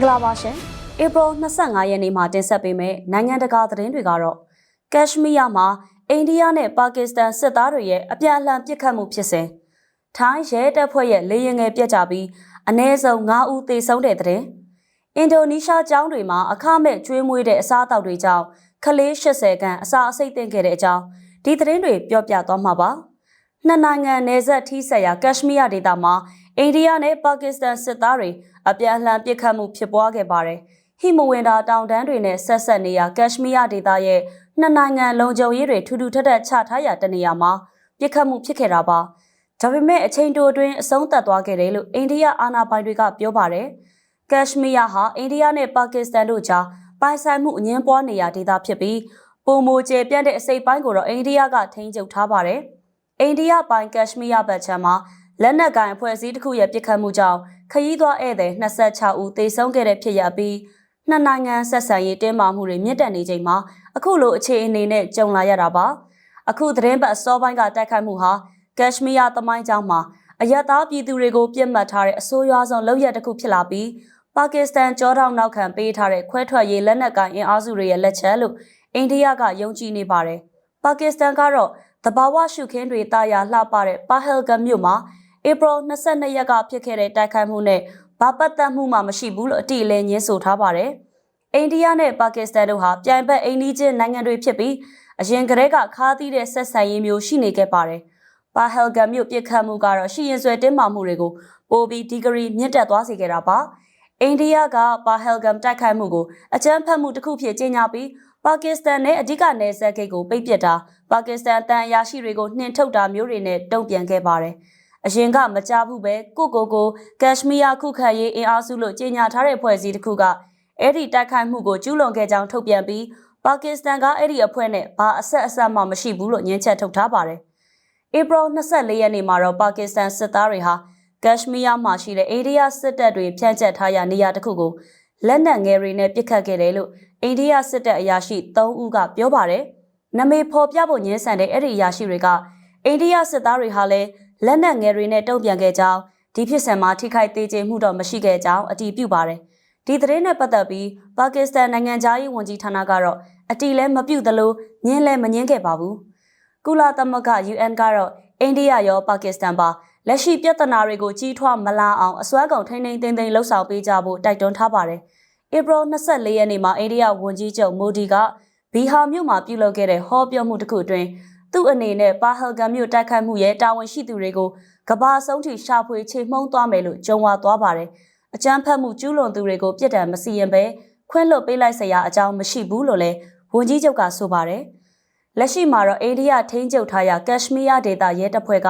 င်္ဂလာပါရှင်ဧပြီ25ရက်နေ့မှာတင်ဆက်ပေးမယ့်နိုင်ငံတကာသတင်းတွေကတော့ကက်ရှမီးယားမှာအိန္ဒိယနဲ့ပါကစ္စတန်စစ်သားတွေရဲ့အပြန်အလှန်ပစ်ခတ်မှုဖြစ်စဉ်ထိုင်းရဲတပ်ဖွဲ့ရဲ့လေရင်ငယ်ပြက်ကြပြီးအ ਨੇ စုံ9ဦးသေဆုံးတဲ့တဲ့အင်ဒိုနီးရှားကျောင်းတွေမှာအခမဲ့ကျွေးမွေးတဲ့အစားအသောက်တွေကြောင့်ခလေး80ခန်းအစာအစိတ်တင်ခဲ့တဲ့အကြောင်းဒီသတင်းတွေပြောပြသွားမှာပါနှစ်နိုင်ငံနယ်စပ်ထိစပ်ရာကက်ရှမီးယားဒေသမှာအိန္ဒိယနဲ့ပါကစ္စတန်စစ်သားတွေ အပြန်အလှန်ပစ်ခတ်မှုဖြစ်ပွားခဲ့ပါတယ်ဟိမဝင်တာတောင်တန်းတွေနဲ့ဆက်ဆက်နေရာကက်ရှမီးယားဒေသရဲ့နှစ်နိုင်ငံလုံခြုံရေးတွေထူးထူးထပ်ထပ်ချထားရာတနေရာမှာပစ်ခတ်မှုဖြစ်ခဲ့တာပါဒါပေမဲ့အချိန်တိုအတွင်းအဆုံးသတ်သွားခဲ့တယ်လို့အိန္ဒိယအာဏာပိုင်တွေကပြောပါတယ်ကက်ရှမီးယားဟာအိန္ဒိယနဲ့ပါကစ္စတန်တို့ကြားပိုင်ဆိုင်မှုအငင်းပွားနေရာဒေသဖြစ်ပြီးပုံမိုကျဲပြန့်တဲ့အစိပ်ပိုင်းကိုတော့အိန္ဒိယကထိန်းချုပ်ထားပါတယ်အိန္ဒိယပိုင်ကက်ရှမီးယားဘက်ခြမ်းမှာလက်နက်ကိုင်အဖွဲ့အစည်းတစ်ခုရဲ့ပစ်ခတ်မှုကြောင့် ခရီးသွားဧည့်သည်26ဦးသေဆုံးခဲ့တဲ့ဖြစ်ရပြီးနှစ်နိုင်ငံဆက်ဆံရေးတင်းမာမှုတွေမြင့်တက်နေချိန်မှာအခုလိုအခြေအနေနဲ့ကြုံလာရတာပါအခုသတင်းပတ်စောပိုင်းကတိုက်ခိုက်မှုဟာကက်ရှမီးယားသမိုင်းကျောင်းမှာအယက်သားပြည်သူတွေကိုပြစ်မှတ်ထားတဲ့အဆိုးရွားဆုံးလုပ်ရက်တစ်ခုဖြစ်လာပြီးပါကစ္စတန်ကြောထောက်နောက်ခံပေးထားတဲ့ခွဲထွက်ရေးလက်နက်ကိုင်အင်အားစုတွေရဲ့လက်ချက်လို့အိန္ဒိယကယုံကြည်နေပါတယ်ပါကစ္စတန်ကတော့တဘာဝရှုခင်းတွေတာယာလှပတဲ့ပါဟယ်ဂမ်မြို့မှာ ဧပြီ22ရက်ကဖြစ်ခဲ့တဲ့တိုက်ခိုက်မှုနဲ့ဘာပတ်သက်မှုမှမရှိဘူးလို့အတိအလဲညင်းဆိုထားပါတယ်။အိန္ဒိယနဲ့ပါကစ္စတန်တို့ဟာပြိုင်ဘက်အိန္ဒိချင်းနိုင်ငံတွေဖြစ်ပြီးအရင်ကတည်းကခါးသီးတဲ့ဆက်ဆံရေးမျိုးရှိနေခဲ့ပါတယ်။ပါဟယ်ဂမ်မြို့ပြစ်ခတ်မှုကတော့ရှိရင်ဆွဲတင်းမာမှုတွေကိုပိုပြီးဒီဂရီမြင့်တက်သွားစေခဲ့တာပါ။အိန္ဒိယကပါဟယ်ဂမ်တိုက်ခိုက်မှုကိုအကြမ်းဖက်မှုတစ်ခုဖြစ်ကြေညာပြီးပါကစ္စတန်နဲ့အဓိကနယ်စပ်ဂိတ်ကိုပိတ်ပစ်တာပါကစ္စတန်တန်အရာရှိတွေကိုနှင်ထုတ်တာမျိုးတွေနဲ့တုံ့ပြန်ခဲ့ပါတယ်။ အရင်ကမကြဘူးပဲကိုကိုကိုကက်ရှမီးယားခုခံရေးအင်အားစုလို့ကြေညာထားတဲ့ဖွဲ့စည်းတစ်ခုကအဲ့ဒီတိုက်ခိုက်မှုကိုကျူးလွန်ခဲ့ကြောင်းထုတ်ပြန်ပြီးပါကစ္စတန်ကအဲ့ဒီအဖွဲ့နဲ့ဘာအဆက်အဆက်မှမရှိဘူးလို့ညှင်းချက်ထုတ်ထားပါတယ်။ဧပြီ24ရက်နေ့မှာတော့ပါကစ္စတန်စစ်သားတွေဟာကက်ရှမီးယားမှာရှိတဲ့အိန္ဒိယစစ်တပ်တွေဖြန့်ကျက်ထားရာနေရာတစ်ခုကိုလက်နက်ငယ်တွေနဲ့ပစ်ခတ်ခဲ့တယ်လို့အိန္ဒိယစစ်တပ်အရာရှိ3ဦးကပြောပါတယ်။နမေဖော်ပြဖို့ညှင်းဆန်တဲ့အဲ့ဒီအရာရှိတွေကအိန္ဒိယစစ်သားတွေဟာလည်း လက်နက်ငယ်တွေနဲ့တုံ့ပြန်ခဲ့ကြောင်းဒီဖြစ်စဉ်မှာထိခိုက်သေးခြင်းမှုတော့မရှိခဲ့ကြောင်းအတည်ပြုပါတယ်။ဒီသတင်းနဲ့ပတ်သက်ပြီးပါကစ္စတန်နိုင်ငံသားရေးဝန်ကြီးဌာနကတော့အတီလည်းမပြုတ်သလိုညင်းလည်းမညင်းခဲ့ပါဘူး။ကုလသမဂ္ဂ UN ကတော့အိန္ဒိယရောပါကစ္စတန်ပါလက်ရှိပြဿနာတွေကိုကြီးထွားမလာအောင်အစွမ်းကုန်ထိန်းထိန်းသိမ်းသိမ်းလှုပ်ဆောင်ပေးကြဖို့တိုက်တွန်းထားပါတယ်။ဧပြီ24ရက်နေ့မှာအိန္ဒိယဝန်ကြီးချုပ်မိုဒီကဘီဟာမြို့မှာပြုလုပ်ခဲ့တဲ့ဟောပြောမှုတစ်ခုအတွင်း သူ့အနေနဲ့ပါဟယ်ဂမ်မြို့တိုက်ခိုက်မှုရဲ့တာဝန်ရှိသူတွေကိုကဘာဆုံးထိရှာဖွေချေမှုန်းသွားမယ်လို့ကြုံဝါသွားပါတယ်။အကြမ်းဖက်မှုကျူးလွန်သူတွေကိုပြစ်ဒဏ်မစီရင်ပဲခွင့်လွှတ်ပေးလိုက်စရာအကြောင်းမရှိဘူးလို့လည်းဝန်ကြီးချုပ်ကဆိုပါတယ်။လက်ရှိမှာတော့အိန္ဒိယထိန်းချုပ်ထားရာကက်ရှမီးယားဒေသရဲတပ်ဖွဲ့က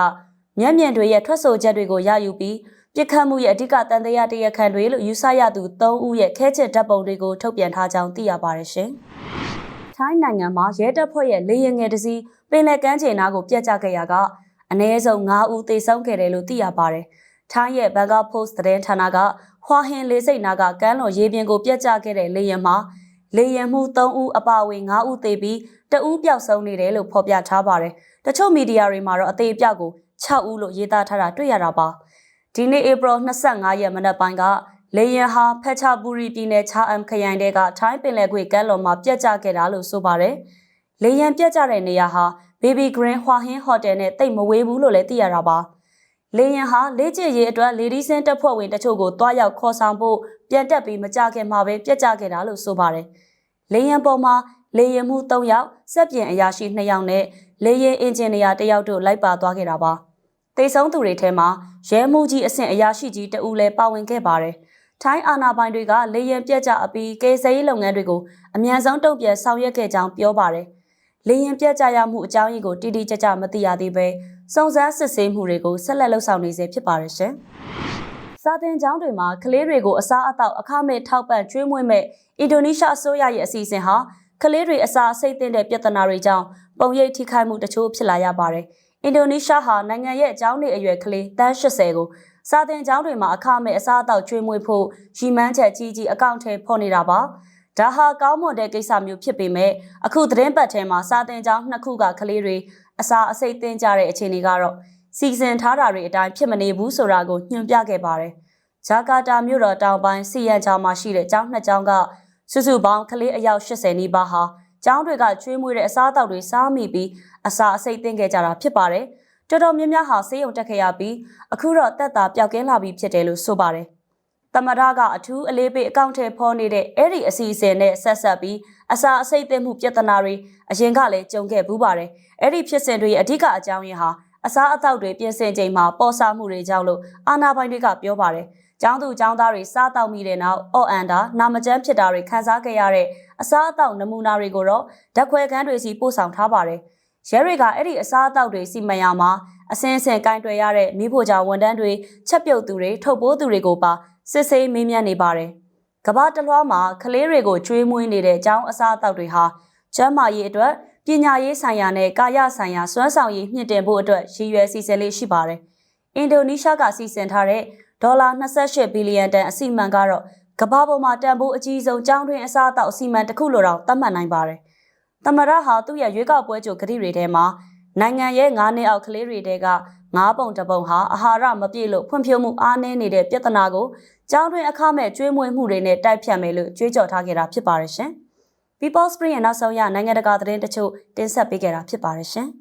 မျက်မြင်တွေရဲ့ထွက်ဆိုချက်တွေကိုရယူပြီးပြစ်ခတ်မှုရဲ့အဓိကတန်တရားတရားခံတွေလို့ယူဆရသူ၃ဦးရဲ့ခဲချစ်ဓာတ်ပုံတွေကိုထုတ်ပြန်ထားကြောင်းသိရပါတယ်ရှင်။ ထိုင်းနိုင်ငံမှာရဲတပ်ဖွဲ့ရဲ့လေရင်ငယ်တစ်စီးပင်လယ်ကမ်းခြေနားကိုပြတ်ကျခဲ့ရာကအနည်းဆုံး9ဦးသေဆုံးခဲ့တယ်လို့သိရပါတယ်။ထိုင်းရဲ့ Bangkok Post သတင်းဌာနကဟွာဟင်လေးစိတ်နာကကမ်းလွန်ရေပြင်ကိုပြတ်ကျခဲ့တဲ့လေရင်မှာလေရင်မှု3ဦးအပါအဝင်9ဦးသေပြီးတဦးပျောက်ဆုံးနေတယ်လို့ဖော်ပြထားပါတယ်။တချို့မီဒီယာတွေမှာတော့အသေးအပျောက်ကို6ဦးလို့ရေးသားထားတာတွေ့ရတာပါ။ဒီနေ့ဧပြီ25ရက်မနက်ပိုင်းက လေယန်ဟာဖက်ချာပူရီပြည်နယ်ချာအမ်ခရိုင်တဲကထိုင်းပင်လယ်ကွေ့ကမ်းလွန်မှာပြတ်ကျခဲ့တာလို့ဆိုပါတယ်။လေရန်ပြတ်ကျတဲ့နေရာဟာ Baby Green ဟွာဟင်းဟိုတယ်နဲ့တိတ်မဝေးဘူးလို့လည်းသိရတာပါ။လေရန်ဟာလေ့ကျင့်ရေးအတွက်လေဒီစင်းတပ်ဖွဲ့ဝင်တချို့ကိုတွားရောက်ခေါ်ဆောင်ဖို့ပြန်တက်ပြီးမကြခင်မှာပဲပြတ်ကျခဲ့တာလို့ဆိုပါတယ်။လေရန်ပေါ်မှာလေရင်မှု၃ယောက်စက်ပြင်အရာရှိ2ယောက်နဲ့လေရင်အင်ဂျင်နီယာ1ယောက်တို့လိုက်ပါသွားခဲ့တာပါ။တေဆုံးသူတွေထဲမှာရဲမှုကြီးအဆင့်အရာရှိကြီးတဦးလည်းပါဝင်ခဲ့ပါတယ်။ ထိုင်းအာဏာပိုင်တွေကလေရင်ပြက်ကြအပြီးကေဆယ်ရေးလုပ်ငန်းတွေကိုအမြန်ဆုံးတုံ့ပြန်ဆောင်ရွက်ခဲ့ကြောင်းပြောပါတယ်။လေရင်ပြတ်ကျရမှုအကြောင်းရင်းကိုတိတိကျကျမသိရသေးပဲစုံစမ်းစစ်ဆေးမှုတွေကိုဆက်လက်လှုပ်ဆောင်နေဆဲဖြစ်ပါတယ်ရှင်။စာတင်ကျောင်းတွေမှာကလေးတွေကိုအစားအသောက်အခမဲ့ထောက်ပံ့ကျွေးမွေးမဲ့အင်ဒိုနီးရှားအစိုးရရဲ့အစီအစဉ်ဟာကလေးတွေအစာအဆိပ်သင့်တဲ့ပြဿနာတွေကြောင့်ပုံရိပ်ထိခိုက်မှုတချို့ဖြစ်လာရပါတယ်။အင်ဒိုနီးရှားဟာနိုင်ငံရဲ့အကြောင်းတွေအရွယ်ကလေးတန်း80ကို စာတင်ကျောင်းတွေမှာအခမဲ့အစားအသောက်ကျွေးမွေးဖို့ရည်မှန်းချက်ကြီးကြီးအကောင့်ထဲဖော်နေတာပါ။ဒါဟာကောင်းမွန်တဲ့ကိစ္စမျိုးဖြစ်ပေမဲ့အခုသတင်းပတ်ထဲမှာစာတင်ကျောင်းနှစ်ခုကကလေးတွေအစာအစိတ်သင်ကြတဲ့အခြေအနေကတော့စီစဉ်ထားတာတွေအတိုင်းဖြစ်မနေဘူးဆိုတာကိုညွှန်ပြခဲ့ပါတယ်ဂျာကာတာမြို့တော်တောင်ပိုင်းစီယန်ချာမှာရှိတဲ့ကျောင်းနှစ်ကျောင်းကစုစုပေါင်းကလေးအယောက်80နီးပါးဟာကျောင်းတွေကကျွေးမွေးတဲ့အစားအသောက်တွေစားမိပြီးအစာအစိတ်သင့်ခဲ့ကြတာဖြစ်ပါတယ်။ တော်တော်များများဟာဆေးရုံတက်ခဲ့ရပြီးအခုတော့တက်တာပျောက်ကင်းလာပြီဖြစ်တယ်လို့ဆိုပါတယ်။သမရကအထူးအလေးပေးအကောင့်ထဲဖော်နေတဲ့အဲ့ဒီအစီအစဉ်နဲ့ဆက်ဆက်ပြီးအစာအစိတ်သင့်မှုပြဿနာတွေအရင်ကလည်းကြုံခဲ့ဘူးပါတယ်။အဲ့ဒီဖြစ်စဉ်တွေရဲ့အဓိကအကြောင်းရင်းဟာအစားအသောက်တွေပြင်ဆင်ချိန်မှာပေါ်ဆမှုတွေကြောင့်လို့အာနာပိုင်တွေကပြောပါတယ်။ကျောင်းသူကျောင်းသားတွေစားတောက်မိတဲ့နောက်အော့အန်တာနာမကျန်းဖြစ်တာတွေခံစားခဲ့ရတဲ့အစားအသောက်နမူနာတွေကိုတော့ဓာတ်ခွဲခန်းတွေစီပို့ဆောင်ထားပါတယ်။ ရဲတွေကအဲ့ဒီအစားအသောက်တွေစီမံရမှာအစင်းအစင်ကင်တွယ်ရတဲ့မိဖို့ကြောင့်ဝန်တန်းတွေချက်ပြုတ်သူတွေထုတ်ပိုးသူတွေကိုပါစစ်ဆေးမေးမြန်းနေပါတယ်။ကမ္ဘာတလွှားမှာကလေးတွေကိုကျွေးမွေးနေတဲ့အကြောင်းအစားအသောက်တွေဟာကျန်းမာရေးအတွက်ပညာရေးဆိုင်ရာနဲ့ကာယဆိုင်ရာစွမ်းဆောင်ရည်မြင့်တင်ဖို့အတွက်ရည်ရွယ်စီစဉ်လေးရှိပါတယ်။အင်ဒိုနီးရှားကစီစဉ်ထားတဲ့ဒေါ်လာ28ဘီလီယံတန်အစီအမံကတော့ကမ္ဘာပေါ်မှာတန်ဖိုးအကြီးဆုံးကျောင်းတွင်းအစားအသောက်အစီအမံတစ်ခုလိုတော့သတ်မှတ်နိုင်ပါတယ်။ သမရဟာသူ့ရဲ့ရွေးကောက်ပွဲကြိုကတိတွေထဲမှာနိုင်ငံရဲ့9နှစ်အောက်ကလေးတွေတဲက9ပုံတစ်ပုံဟာအာဟာရမပြည့်လို့ဖွံ့ဖြိုးမှုအားနည်းနေတဲ့ပြဿနာကိုကျောင်းတွင်းအခမဲ့ကျွေးမွေးမှုတွေနဲ့တိုက်ဖြတ်မယ်လို့ကြွေးကြော်ထားခဲ့တာဖြစ်ပါတယ်ရှင်။ People Spring ရဲ့နောက်ဆုံးရနိုင်ငံတကာသတင်းတချို့တင်ဆက်ပေးခဲ့တာဖြစ်ပါတယ်ရှင်။